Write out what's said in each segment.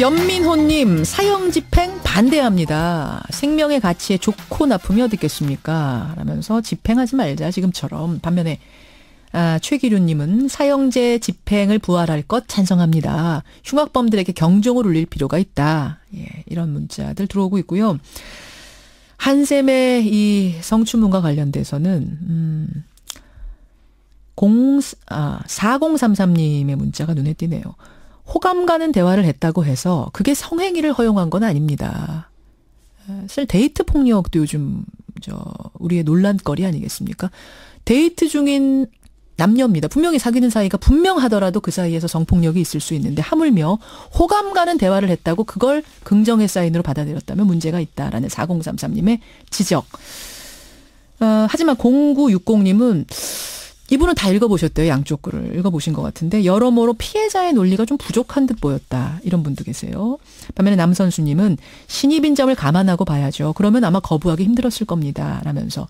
연민호님 사형 집행 반대합니다. 생명의 가치에 좋고 나쁨이 어디 있겠습니까? 라면서 집행하지 말자 지금처럼 반면에 아, 최기류님은 사형제 집행을 부활할 것 찬성합니다. 흉악범들에게 경종을 울릴 필요가 있다. 예, 이런 문자들 들어오고 있고요. 한샘의 이 성추문과 관련돼서는 음, 0, 아, 4033님의 문자가 눈에 띄네요. 호감 가는 대화를 했다고 해서 그게 성행위를 허용한 건 아닙니다. 사실 데이트 폭력도 요즘 저 우리의 논란거리 아니겠습니까? 데이트 중인 남녀입니다. 분명히 사귀는 사이가 분명하더라도 그 사이에서 성폭력이 있을 수 있는데 하물며 호감 가는 대화를 했다고 그걸 긍정의 사인으로 받아들였다면 문제가 있다라는 4033님의 지적. 어, 하지만 0960님은 이분은 다 읽어보셨대요. 양쪽 글을 읽어보신 것 같은데 여러모로 피해자의 논리가 좀 부족한 듯 보였다. 이런 분도 계세요. 반면에 남 선수님은 신입인 점을 감안하고 봐야죠. 그러면 아마 거부하기 힘들었을 겁니다. 라면서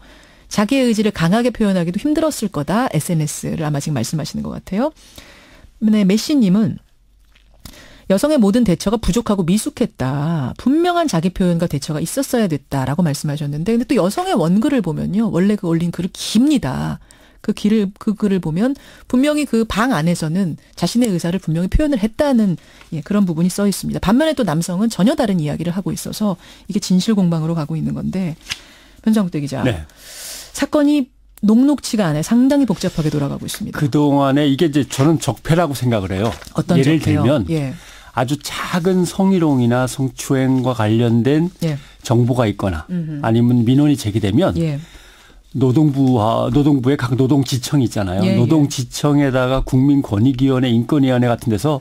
자기의 의지를 강하게 표현하기도 힘들었을 거다. SNS를 아마 지금 말씀하시는 것 같아요. 네, 메시님은 여성의 모든 대처가 부족하고 미숙했다. 분명한 자기 표현과 대처가 있었어야 됐다라고 말씀하셨는데 근데 또 여성의 원글을 보면요. 원래 그 올린 글을 깁니다. 그 길을 그 글을 보면 분명히 그 방 안에서는 자신의 의사를 분명히 표현을 했다는 예, 그런 부분이 써 있습니다. 반면에 또 남성은 전혀 다른 이야기를 하고 있어서 이게 진실 공방으로 가고 있는 건데 변정대 기자. 네. 사건이 녹록치가 않아요. 상당히 복잡하게 돌아가고 있습니다. 그동안에 이게 이제 저는 적폐라고 생각을 해요. 어떤 예를 적폐요? 들면 예. 아주 작은 성희롱이나 성추행과 관련된 예. 정보가 있거나 음흠. 아니면 민원이 제기되면 예. 노동부와 노동부의 각 노동지청이 있잖아요. 예, 예. 노동지청에다가 국민권익위원회, 인권위원회 같은 데서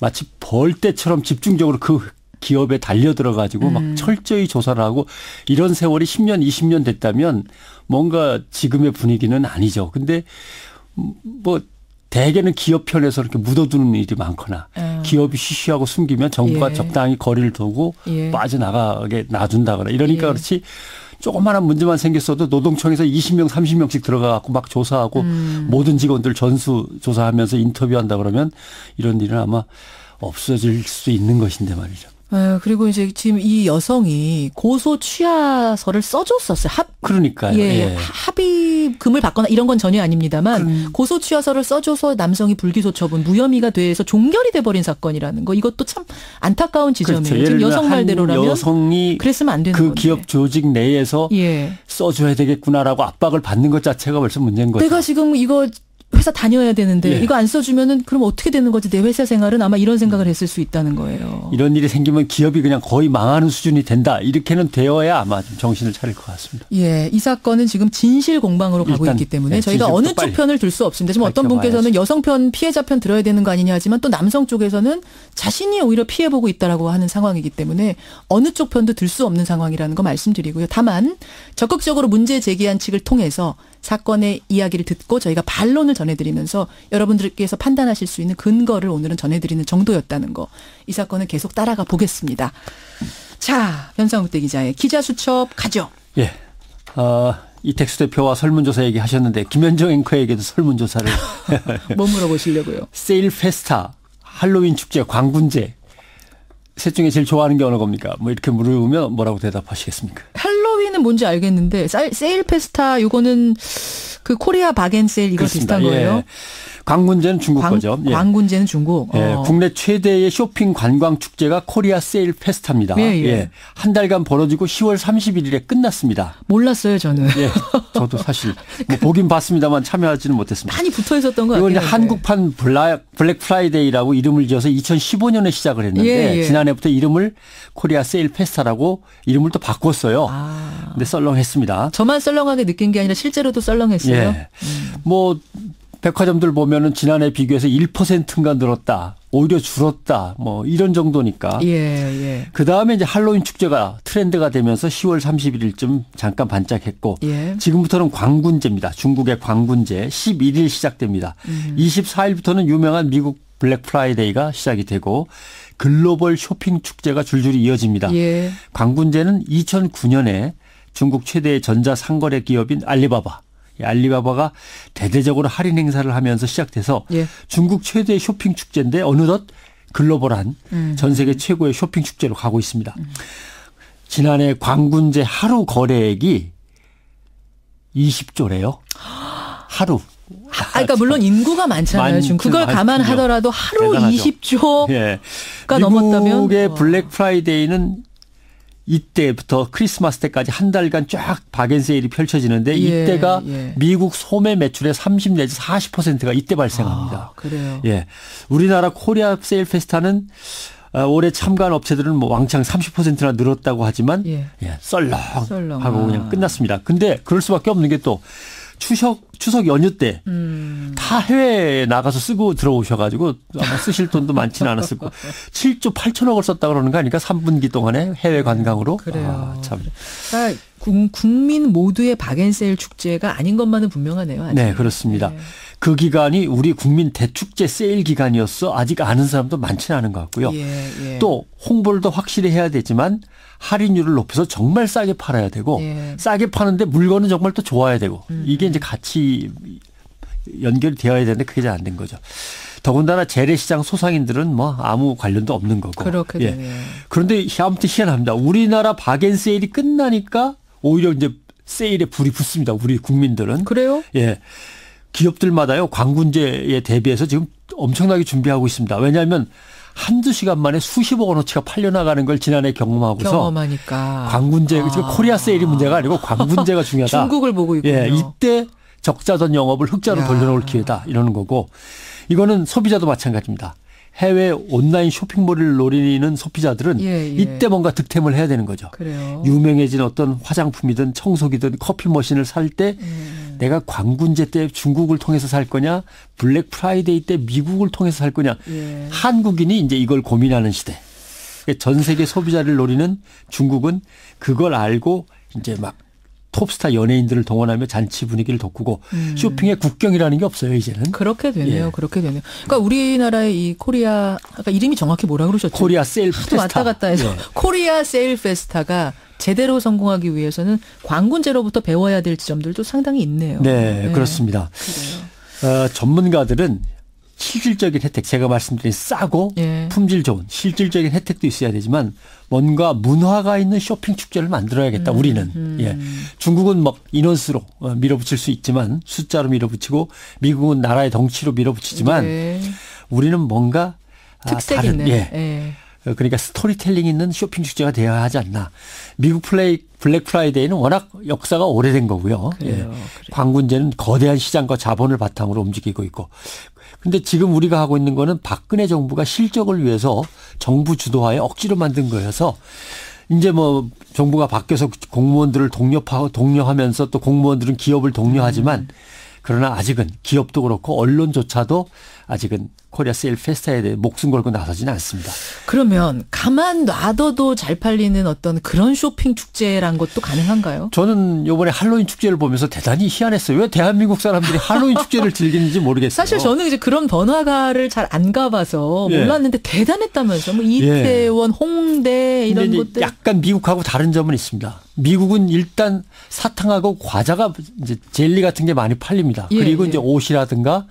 마치 벌떼처럼 집중적으로 그 기업에 달려 들어가지고 음. 막 철저히 조사를 하고 이런 세월이 10년, 20년 됐다면 뭔가 지금의 분위기는 아니죠. 근데 뭐 대개는 기업 편에서 이렇게 묻어두는 일이 많거나 아. 기업이 쉬쉬하고 숨기면 정부가 예. 적당히 거리를 두고 예. 빠져나가게 놔둔다거나 이러니까 예. 그렇지 조그마한 문제만 생겼어도 노동청에서 20명, 30명씩 들어가 갖고 막 조사하고 음. 모든 직원들 전수 조사하면서 인터뷰한다 그러면 이런 일은 아마 없어질 수 있는 것인데 말이죠. 아, 그리고 이제 지금 이 여성이 고소 취하서를 써줬었어요. 합, 그러니까요. 예, 예. 합의금을 받거나 이런 건 전혀 아닙니다만 음. 고소 취하서를 써줘서 남성이 불기소 처분 무혐의가 돼서 종결이 돼버린 사건이라는 거 이것도 참 안타까운 지점이에요. 그렇죠. 지금 여성 한 말대로라면 여성이 그랬으면 안 되는 그 건데. 기업 조직 내에서 예. 써줘야 되겠구나라고 압박을 받는 것 자체가 벌써 문제인 거죠. 내가 지금 이거 회사 다녀야 되는데 예. 이거 안 써주면은 그럼 어떻게 되는 거지 내 회사 생활은 아마 이런 생각을 했을 수 있다는 거예요. 이런 일이 생기면 기업이 그냥 거의 망하는 수준이 된다. 이렇게는 되어야 아마 좀 정신을 차릴 것 같습니다. 예, 이 사건은 지금 진실 공방으로 가고 있기 때문에 네, 저희가 어느 쪽 편을 들 수 없습니다. 지금 어떤. 분께서는 여성 편 피해자 편 들어야 되는 거 아니냐 하지만 또 남성 쪽에서는 자신이 오히려 피해 보고 있다라고 하는 상황이기 때문에 어느 쪽 편도 들 수 없는 상황이라는 거 말씀드리고요. 다만 적극적으로 문제 제기한 측을 통해서 사건의 이야기를 듣고 저희가 반론을 전해드리면서 여러분들께서 판단하실 수 있는 근거를 오늘은 전해드리는 정도였다는 거. 이 사건은 계속 따라가 보겠습니다. 자, 변상욱 대 기자의 기자 수첩 가죠. 예. 어, 이택수 대표와 설문조사 얘기하셨는데 김현정 앵커에게도 설문조사를 뭐 물어보시려고요? 세일 페스타, 할로윈 축제, 광군제 셋 중에 제일 좋아하는 게 어느 겁니까? 뭐 이렇게 물으면 뭐라고 대답하시겠습니까? 할로윈은 뭔지 알겠는데 쌀- 세일 페스타 요거는 그 코리아 바겐 세일 이거 그렇습니다. 비슷한 거예요? 예. 광군제는 중국 광, 거죠. 예. 광군제는 중국. 예, 어. 국내 최대의 쇼핑 관광 축제가 코리아 세일 페스타입니다. 예, 예. 한 달간 벌어지고 10월 31일에 끝났습니다. 몰랐어요 저는. 예. 저도 사실 뭐 보긴 봤습니다만 참여하지는 못했습니다. 많이 붙어 있었던 것 이건 같아요. 이제 한국판 블라, 블랙 프라이데이라고 이름을 지어서 2015년에 시작을 했는데 예, 예. 지난해부터 이름을 코리아 세일 페스타라고 이름을 또 바꿨어요. 아. 근데 썰렁했습니다. 저만 썰렁하게 느낀 게 아니라 실제로도 썰렁했어요. 예. 뭐 백화점들 보면은 지난해 비교해서 1%인가 늘었다. 오히려 줄었다. 뭐 이런 정도니까. 예, 예. 그 다음에 이제 할로윈 축제가 트렌드가 되면서 10월 31일쯤 잠깐 반짝했고 예. 지금부터는 광군제입니다. 중국의 광군제 11일 시작됩니다. 음. 24일부터는 유명한 미국 블랙 프라이데이가 시작이 되고 글로벌 쇼핑 축제가 줄줄이 이어집니다. 예. 광군제는 2009년에 중국 최대의 전자 상거래 기업인 알리바바 이 알리바바가 대대적으로 할인 행사를 하면서 시작돼서 예. 중국 최대의 쇼핑 축제인데 어느덧 글로벌한 음. 전 세계 최고의 쇼핑 축제로 가고 있습니다. 지난해 광군제 하루 거래액이 20조래요. 하루. 아, 그러니까 물론 인구가 많잖아요. 많- 지금 그걸. 감안하더라도 하루 대단하죠. 20조가 예. 넘었다면 미국의 와. 블랙 프라이데이는 이때부터 크리스마스 때까지 한 달간 쫙 바겐 세일이 펼쳐지는데 예, 이때가 예. 미국 소매 매출의 30 내지 40%가 이때 발생합니다. 아, 그래요. 예. 우리나라 코리아 세일 페스타는 어, 올해 참가한 업체들은 뭐 왕창 30%나 늘었다고 하지만 예. 예, 썰렁 썰렁. 하고 아. 그냥 끝났습니다. 근데 그럴 수밖에 없는 게 또 추석 추석 연휴 때 음. 다 해외에 나가서 쓰고 들어오셔가지고 아마 쓰실 돈도 많지는 않았을 거고 7조 8천억을 썼다 그러는 거 아닙니까? 3분기 동안에 해외 관광으로. 그래요. 아, 참. 그러니까 국- 국민 모두의 바겐세일 축제가 아닌 것만은 분명하네요. 아직. 네, 그렇습니다. 네. 그 기간이 우리 국민 대축제 세일 기간이었어. 아직 아는 사람도 많지는 않은 것 같고요. 예, 예. 또 홍보를 더 확실히 해야 되지만 할인율을 높여서 정말 싸게 팔아야 되고 예. 음. 싸게 파는데 물건은 정말 또 좋아야 되고 이게 이제 같이 연결이 되어야 되는데 그게 잘 안 된 거죠. 더군다나 재래시장 소상인들은 뭐 아무 관련도 없는 거고. 그렇게 예. 그런데 아무튼 희한합니다. 우리나라 바겐 세일이 끝나니까 오히려 이제 세일에 불이 붙습니다. 우리 국민들은. 그래요? 예. 기업들마다요, 광군제에 대비해서 지금 엄청나게 준비하고 있습니다. 왜냐하면 한두 시간 만에 수십억 원어치가 팔려나가는 걸 지난해 경험하고서 경험하니까. 광군제, 아. 지금 코리아 세일이 문제가 아니고 광군제가 중요하다. 중국을 보고 있군요. 예, 이때 적자던 영업을 흑자로 야. 돌려놓을 기회다. 이러는 거고. 이거는 소비자도 마찬가지입니다. 해외 온라인 쇼핑몰을 노리는 소비자들은 예, 예. 이때 뭔가 득템을 해야 되는 거죠. 그래요. 유명해진 어떤 화장품이든 청소기든 커피 머신을 살때 음. 내가 광군제 때 중국을 통해서 살 거냐 블랙 프라이데이 때 미국을 통해서 살 거냐 예. 한국인이 이제 이걸 고민하는 시대. 그러니까 전 세계 소비자를 노리는 중국은 그걸 알고 이제 막 톱스타 연예인들을 동원하며 잔치 분위기를 돋구고 음. 쇼핑의 국경이라는 게 없어요 이제는. 그렇게 되네요. 예. 그렇게 되네요. 그러니까 우리나라의 이 코리아 아까 이름이 정확히 뭐라 그러셨죠? 코리아 세일 또 페스타. 왔다 갔다 해서 예. 코리아 세일 페스타가 제대로 성공하기 위해서는 광군제로부터 배워야 될 지점들도 상당히 있네요. 네, 그렇습니다. 그래요. 어, 전문가들은 실질적인 혜택, 제가 말씀드린 싸고 예. 품질 좋은 실질적인 혜택도 있어야 되지만 뭔가 문화가 있는 쇼핑 축제를 음, 만들어야겠다. 우리는 예. 중국은 막 인원수로 어, 밀어붙일 수 있지만 숫자로 밀어붙이고 미국은 나라의 덩치로 밀어붙이지만 네. 우리는 뭔가 아, 특색 다른, 있는. 예. 예. 어, 그러니까 스토리텔링 있는 쇼핑 축제가 되어야 하지 않나. 미국 플레이 블랙 프라이데이는 워낙 역사가 오래된 거고요. 예. 그래요. 그래요. 광군제는 거대한 시장과 자본을 바탕으로 움직이고 있고. 근데 지금 우리가 하고 있는 거는 박근혜 정부가 실적을 위해서 정부 주도하에 억지로 만든 거여서 이제 뭐 정부가 바뀌어서 공무원들을 독려하고 독려하면서 또 공무원들은 기업을 독려하지만 그러나 아직은 기업도 그렇고 언론조차도 아직은 코리아 세일 페스타에 대해 목숨 걸고 나서지는 않습니다. 그러면 가만 놔둬도 잘 팔리는 어떤 그런 쇼핑 축제란 것도 가능한가요? 저는 요번에 할로윈 축제를 보면서 대단히 희한했어요. 왜 대한민국 사람들이 할로윈 축제를 즐기는지 모르겠어요. 사실 저는 이제 그런 번화가를 잘 안 가봐서 예. 몰랐는데 대단했다면서 뭐 이태원, 홍대 이런 곳들 약간 미국하고 다른 점은 있습니다. 미국은 일단 사탕하고 과자가 이제 젤리 같은 게 많이 팔립니다. 예, 그리고 예. 이제 옷이라든가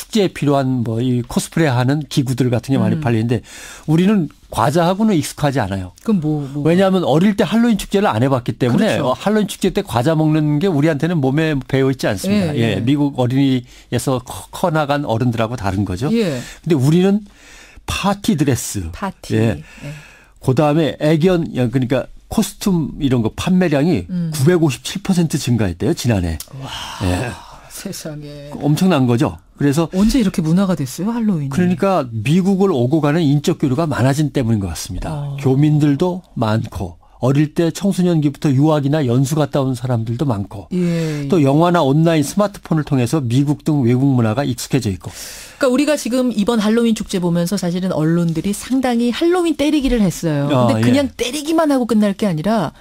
축제에 필요한 뭐 이 코스프레 하는 기구들 같은 게 많이 음. 팔리는데 우리는 과자하고는 익숙하지 않아요. 그럼 뭐, 뭐. 왜냐하면 어릴 때 할로윈 축제를 안 해봤기 때문에 그렇죠. 어, 할로윈 축제 때 과자 먹는 게 우리한테는 몸에 배어 있지 않습니다. 예, 예, 예. 미국 어린이에서 커- 커나간 어른들하고 다른 거죠. 예. 근데 우리는 파티 드레스, 파티. 예. 예. 그 다음에 애견 그러니까 코스튬 이런 거 판매량이 음. 957% 증가했대요 지난해. 예, 세상에. 엄청난 거죠. 그래서 언제 이렇게 문화가 됐어요, 할로윈이? 그러니까 미국을 오고 가는 인적 교류가 많아진 때문인 것 같습니다. 어. 교민들도 많고 어릴 때 청소년기부터 유학이나 연수 갔다 온 사람들도 많고 예. 또 영화나 온라인 스마트폰을 통해서 미국 등 외국 문화가 익숙해져 있고 그러니까 우리가 지금 이번 할로윈 축제 보면서 사실은 언론들이 상당히 할로윈 때리기를 했어요. 아, 근데 예. 그냥 때리기만 하고 끝날 게 아니라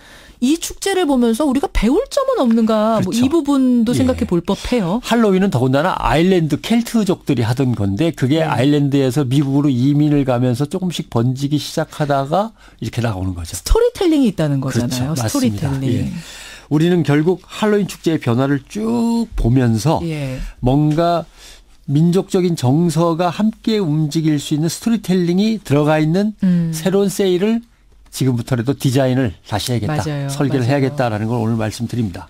이 축제를 보면서 우리가 배울 점은 없는가 뭐 그렇죠. 이 부분도 예. 생각해 볼 법해요. 할로윈은 더군다나 아일랜드 켈트족들이 하던 건데 그게 네. 아일랜드에서 미국으로 이민을 가면서 조금씩 번지기 시작하다가 이렇게 나오는 거죠. 스토리텔링이 있다는 거잖아요. 그렇죠. 스토리텔링. 예. 우리는 결국 할로윈 축제의 변화를 쭉 보면서 예. 뭔가 민족적인 정서가 함께 움직일 수 있는 스토리텔링이 들어가 있는 음. 새로운 세일을 지금부터라도 디자인을 다시 해야겠다. 맞아요. 설계를 맞아요. 해야겠다라는 걸 오늘 말씀드립니다.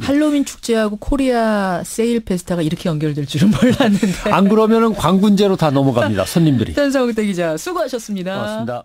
할로윈 축제하고 코리아 세일 페스타가 이렇게 연결될 줄은 몰랐는데. 안 그러면은 광군제로 다 넘어갑니다. 손님들이. 현성대 기자 수고하셨습니다. 고맙습니다.